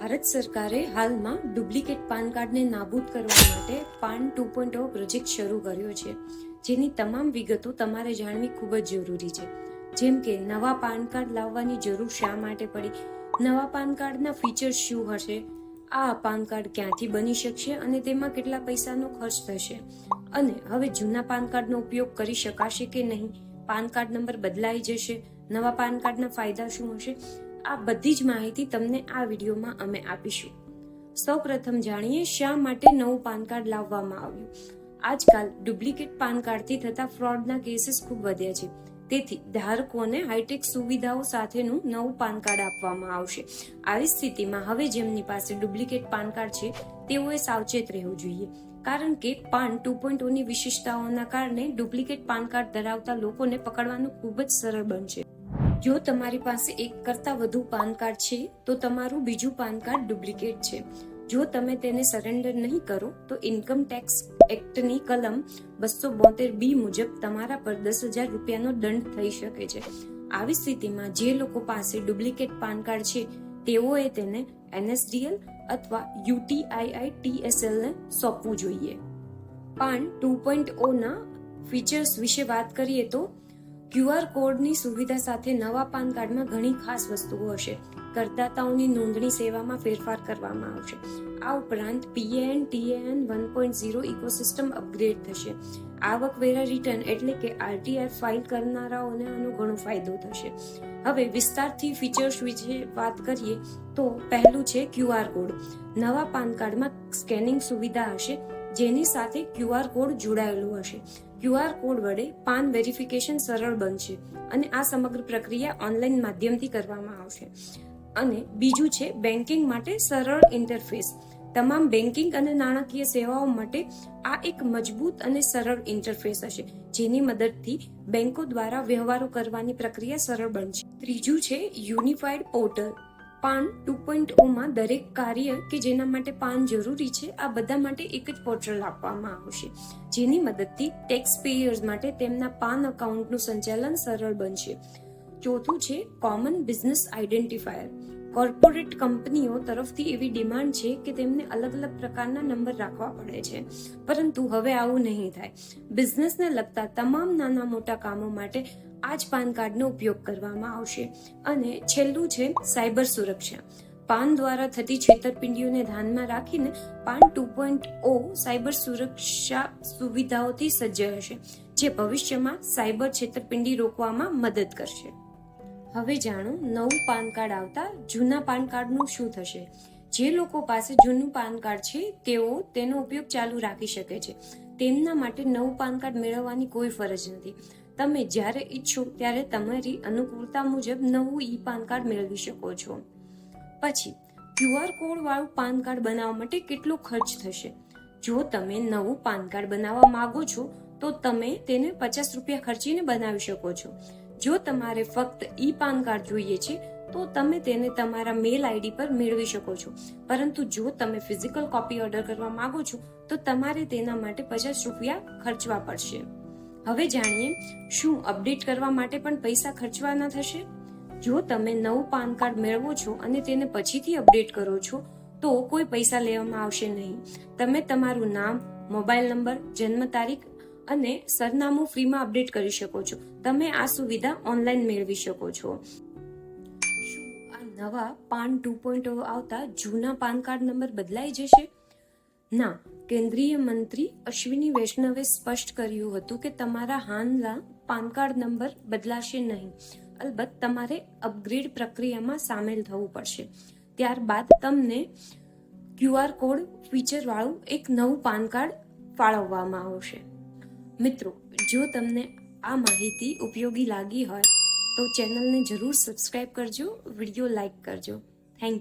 ભારત સરકારે હાલમાં duplicate PAN કાર્ડને નાબૂદ કરવા માટે પાન ટુ પોઈન્ટ પ્રોજેક્ટ શરૂ કર્યો છે. જેની તમામ વિગતો તમારે જાણવી ખૂબ જ જરૂરી છે. જેમ કે નવા પાન કાર્ડ લાવવાની જરૂર શા માટે પડી? નવા પાન કાર્ડના ફીચર્સ શું હશે? આ પાન કાર્ડ ક્યાંથી બની શકશે અને તેમાં કેટલા પૈસાનો ખર્ચ થશે? અને હવે જૂના પાન કાર્ડનો ઉપયોગ કરી શકાશે કે નહીં? પાન કાર્ડ નંબર બદલાઈ જશે. નવા પાન કાર્ડના ફાયદા શું હશે? આ બધી જ માહિતી તમને આ વિડીયોમાં અમે આપીશું. સૌ પ્રથમ જાણીએ શા માટે નવું પાન કાર્ડ લાવવામાં આવ્યું. આજકાલ ડુપ્લિકેટ પાન કાર્ડથી થતા ફ્રોડના કેસીસ ખૂબ વધ્યા છે. તેથી ધારકોને હાઈટેક સુવિધાઓ સાથેનું નવું પાન કાર્ડ આપવામાં આવશે. આવી સ્થિતિમાં હવે જેમની પાસે ડુપ્લિકેટ પાન કાર્ડ છે, તેઓએ સાવચેત રહેવું જોઈએ. કારણ કે પાન ટુ પોઈન્ટ ઓની વિશેષતાઓના કારણે ડુપ્લિકેટ પાન કાર્ડ ધરાવતા લોકોને પકડવાનું ખૂબ જ સરળ બનશે. જો તમારી પાસે એક કરતાં વધુ પાન કાર્ડ છે, તો તમારું બીજું પાન કાર્ડ ડુપ્લિકેટ છે. જો તમે તેને સરેન્ડર નહીં કરો, તો ઇન્કમ ટેક્સ એક્ટની કલમ બસો બોતેર બી મુજબ તમારા પર દસ હજાર રૂપિયાનો દંડ થઈ શકે છે. આવી સ્થિતિમાં જે લોકો પાસે ડુપ્લિકેટ પાન કાર્ડ છે, તેઓએ તેને એનએસડીએલ અથવા યુટીઆઈઆઈ ટીએસએલ ને સોંપવું જોઈએ. પાન ટુ પોઈન્ટ ઓના ફીચર્સ વિશે વાત કરીએ તો ક્યુઆર કોડની સુવિધા સાથે નવા પાન કાર્ડમાં ઘણી ખાસ વસ્તુઓ હશે. કરદાતાઓની નોંધણી સેવામાં ફેરફાર કરવામાં આવશે. આ ઉપરાંત P A N, T A N one point zero ecosystem upgrade થશે. આવકવેરા રિટર્ન એટલે કે આરટીઆર ફાઇલ કરનારાઓને આનો ઘણો ફાયદો થશે. હવે વિસ્તારથી ફીચર્સ વિશે વાત કરીએ તો પહેલું છે ક્યુઆર કોડ. નવા પાન કાર્ડમાં સ્કેનિંગ સુવિધા હશે, જેની સાથે ક્યુઆર કોડ જોડાયેલો હશે. ક્યુઆર કોડ વડે પાન વેરિફિકેશન સરળ બનશે અને આ સમગ્ર પ્રક્રિયા ઓનલાઈન માધ્યમથી કરવામાં આવશે. અને બીજું છે બેન્કિંગ માટે સરળ ઇન્ટરફેસ. તમામ બેન્કિંગ અને નાણાકીય સેવાઓ માટે આ એક મજબૂત અને સરળ ઇન્ટરફેસ હશે, જેની મદદથી બેંકો દ્વારા વ્યવહારો કરવાની પ્રક્રિયા સરળ બનશે. ત્રીજું છે unified portal. PAN two point ઓમાં દરેક કાર્ય કે જેના માટે પાન જરૂરી છે, આ બધા માટે એક જ પોર્ટલ આપવામાં આવશે. જેની મદદથી ટેક્સ પેયર્સ માટે તેમના પાન અકાઉન્ટનું સંચાલન સરળ બનશે. ચોથું છે કોમન બિઝનેસ આઈડેન્ટિફાયર કોર્પોરેટ કંપનીઓ તરફથી એવી ડિમાન્ડ છે કે તેમને અલગ અલગ પ્રકારના નંબર રાખવા પડે છે. પરંતુ હવે આવું નહીં થાય. બિઝનેસને લગતા તમામ નાના મોટા કામો માટે આ જ પાન કાર્ડનો ઉપયોગ કરવામાં આવશે. અને છેલ્લું છે સાયબર સુરક્ષા. પાન દ્વારા થતી છેતરપિંડીઓને ધ્યાનમાં રાખીને PAN two point O cyber સુરક્ષા સુવિધાઓથી સજ્જ હશે, જે ભવિષ્યમાં સાયબર છેતરપિંડી રોકવામાં મદદ કરશે. હવે જાણો, નવું પાન કાર્ડ આવતા જૂના પાન કાર્ડનું શું થશે? જે લોકો પાસે જૂનું પાન કાર્ડ છે, તેઓ તેનો ઉપયોગ ચાલુ રાખી શકે છે. તેમના માટે નવું પાન કાર્ડ મેળવવાની કોઈ ફરજ નથી. તમે જ્યારે ઈચ્છો ત્યારે તમારી અનુકૂળતા મુજબ નવું ઈ પાન કાર્ડ મેળવી શકો છો. પછી ક્યુઆર કોડ વાળું પાન કાર્ડ બનાવવા માટે કેટલો ખર્ચ થશે? જો તમે નવું પાન કાર્ડ બનાવવા માંગો છો, તો તમે તેને પચાસ રૂપિયા ખર્ચીને બનાવી શકો છો. જો તમારે ફક્ત ઈ પાન કાર્ડ જોઈએ છે, તો તમે તેને તમારા મેલ આઈડી પર મેળવી શકો છો. પરંતુ જો તમે ફિઝિકલ કોપી ઓર્ડર કરવા માંગો છો, તો તમારે તેના માટે પચાસ રૂપિયા ખર્ચવા પડશે. હવે જાણીએ, શું અપડેટ કરવા માટે પણ પૈસા ખર્ચવાના થશે? જો તમે નવું પાન કાર્ડ મેળવો છો અને તેને પછીથી અપડેટ કરો છો, તો કોઈ પૈસા લેવામાં આવશે નહીં. તમે તમારું નામ, મોબાઈલ નંબર, જન્મ તારીખ અને સરનામું ફ્રીમાં અપડેટ કરી શકો છો. તમે આ સુવિધા ઓનલાઈન મેળવી શકો છો. શું આ નવા પાન ટુ પોઈન્ટ આવતા જૂના પાન કાર્ડ નંબર બદલાઈ જશે? ના, કેન્દ્રીય મંત્રી અશ્વિની વૈષ્ણવે સ્પષ્ટ કર્યું હતું કે તમારા હાનલા પાન કાર્ડ નંબર બદલાશે નહીં. અલબત્ત તમારે અપગ્રેડ પ્રક્રિયામાં સામેલ થવું પડશે. ત્યારબાદ તમને ક્યુઆર કોડ ફીચરવાળું એક નવું પાન કાર્ડ ફાળવવામાં આવશે. મિત્રો, જો તમને આ માહિતી ઉપયોગી લાગી હોય, તો ચેનલને જરૂર સબસ્ક્રાઈબ કરજો વીડિયો લાઈક કરજો. Thank you